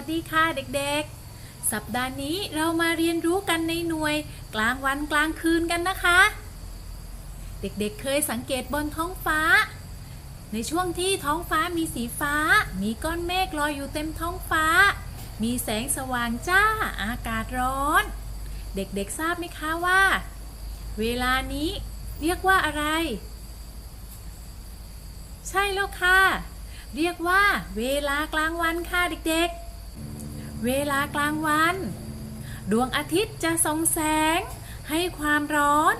ัสดีค่ะเด็กๆ สัปดาห์นี้เรามาเรียนรู้กันในหน่วย กลางวันกลางคืนกันนะคะ เด็กๆ เคยสังเกตบนท้องฟ้า ในช่วงที่ท้องฟ้ามีสีฟ้า มีก้อนเมฆลอยอยู่เต็มท้องฟ้า มีแสงสว่างจ้า อากาศร้อน เด็กๆ ทราบไหมคะว่า เวลานี้เรียกว่าอะไร ใช่แล้วค่ะเรียกว่าเวลากลางวันค่ะเด็กๆ เวลากลางวัน ดวงอาทิตย์จะส่องแสงให้ความร้อน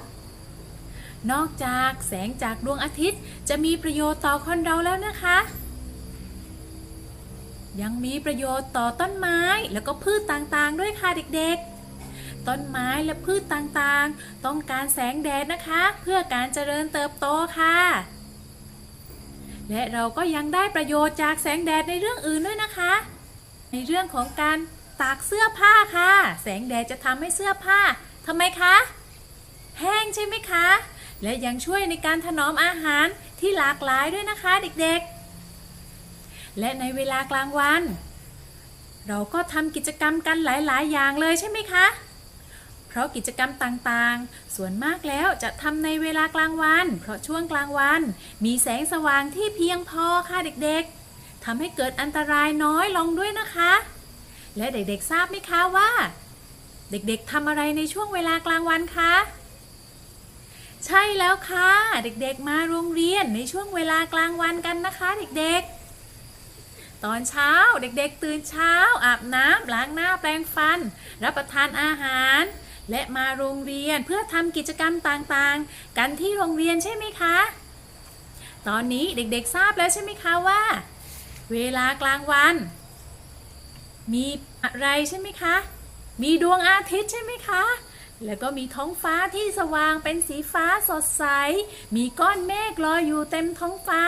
นอกจากแสงจากดวงอาทิตย์จะมีประโยชน์ต่อคนเราแล้วนะคะ ยังมีประโยชน์ต่อต้นไม้แล้วก็พืชต่างๆ ด้วยค่ะเด็กๆ ต้นไม้และพืชต่างๆ ต้องการแสงแดดนะคะ เพื่อการเจริญเติบโตค่ะ และเราก็ยังได้ประโยชน์จากแสงแดดในเรื่องอื่นด้วยนะคะ ในเรื่องของการตากเสื้อผ้าค่ะ แสงแดดจะทำให้เสื้อผ้าทำไมคะ แห้งใช่ไหมคะ และยังช่วยในการถนอมอาหารที่หลากหลายด้วยนะคะเด็กๆ และในเวลากลางวัน เราก็ทำกิจกรรมกันหลายๆ อย่างเลยใช่ไหมคะ เพราะกิจกรรมต่างๆ ส่วนมากแล้วจะทำในเวลากลางวัน เพราะช่วงกลางวัน มีแสงสว่างที่เพียงพอค่ะเด็กๆ ทำให้เกิดอันตรายน้อยลงด้วยนะคะ และเด็กๆทราบไหมคะว่า เด็กๆทำอะไรในช่วงเวลากลางวันคะใช่แล้วค่ะ เด็กๆมาโรงเรียนในช่วงเวลากลางวันกันนะคะ เด็กๆ ตอนเช้าเด็กๆ ตื่นเช้า อาบน้ำล้างหน้าแปรงฟัน รับประทานอาหาร และมาโรงเรียนเพื่อทำกิจกรรมต่างๆ กันที่โรงเรียนใช่ไหมคะ ตอนนี้เด็กๆทราบแล้วใช่ไหมคะว่า เวลากลางวัน มีอะไรใช่ไหมคะ มีดวงอาทิตย์ใช่ไหมคะ แล้วก็มีท้องฟ้าที่สว่างเป็นสีฟ้าสดใส มีก้อนเมฆลอยอยู่เต็มท้องฟ้า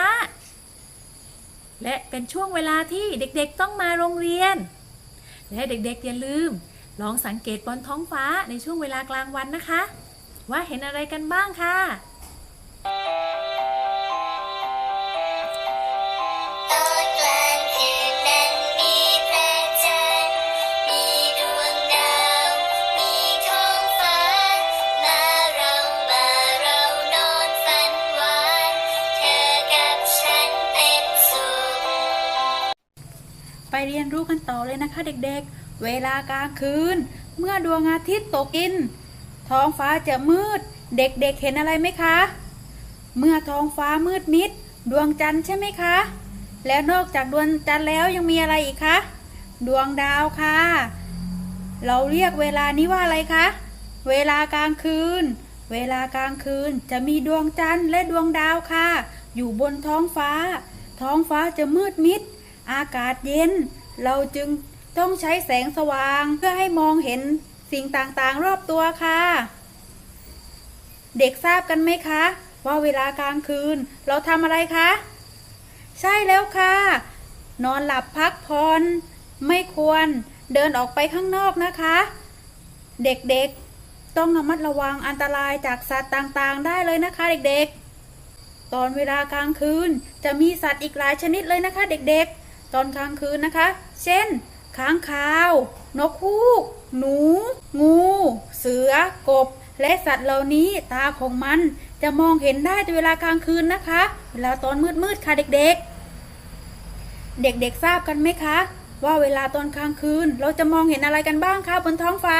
และเป็นช่วงเวลาที่เด็กๆต้องมาโรงเรียน และเด็กๆอย่าลืม ลองสังเกตบนท้องฟ้าในช่วงเวลากลางวันนะคะ ว่าเห็นอะไรกันบ้างค่ะ ไปเรียนรู้กันต่อเลยนะคะเด็กๆ เวลากลางคืน เมื่อดวงอาทิตย์ตกดิน ท้องฟ้าจะมืด เด็กๆเห็นอะไรไหมคะ เมื่อท้องฟ้ามืดมิด ดวงจันทร์ใช่ไหมคะ แล้วนอกจากดวงจันทร์แล้วยังมีอะไรอีกคะ ดวงดาวค่ะ เราเรียกเวลานี้ว่าอะไรคะ เวลากลางคืน เวลากลางคืนจะมีดวงจันทร์และดวงดาวค่ะ อยู่บนท้องฟ้า ท้องฟ้าจะมืดมิด อากาศเย็น เราจึงต้องใช้แสงสว่างเพื่อให้มองเห็นสิ่งต่างๆ รอบตัวค่ะ เด็กทราบกันไหมคะ ว่าเวลากลางคืน เราทำอะไรคะ ใช่แล้วค่ะ นอนหลับพักผ่อนไม่ควรเดินออกไปข้างนอกนะคะ เด็กๆ ต้องระมัดระวังอันตรายจากสัตว์ต่างๆ ได้เลยนะคะ เด็กๆ ตอนเวลากลางคืนจะมีสัตว์อีกหลายชนิดเลยนะคะ เด็กๆ ตอนกลางคืนนะคะ เช่น ค้างคาว นกฮูก หนู งู เสือ กบ และสัตว์เหล่านี้ตาของมันจะมองเห็นได้ในเวลากลางคืนนะคะ เวลาตอนมืดๆค่ะเด็กๆ เด็กๆทราบกันไหมคะ ว่าเวลาตอนกลางคืน เราจะมองเห็นอะไรกันบ้างคะบนท้องฟ้า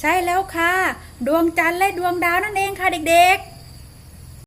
ใช่แล้วค่ะ ดวงจันทร์และดวงดาวนั่นเองค่ะเด็กๆ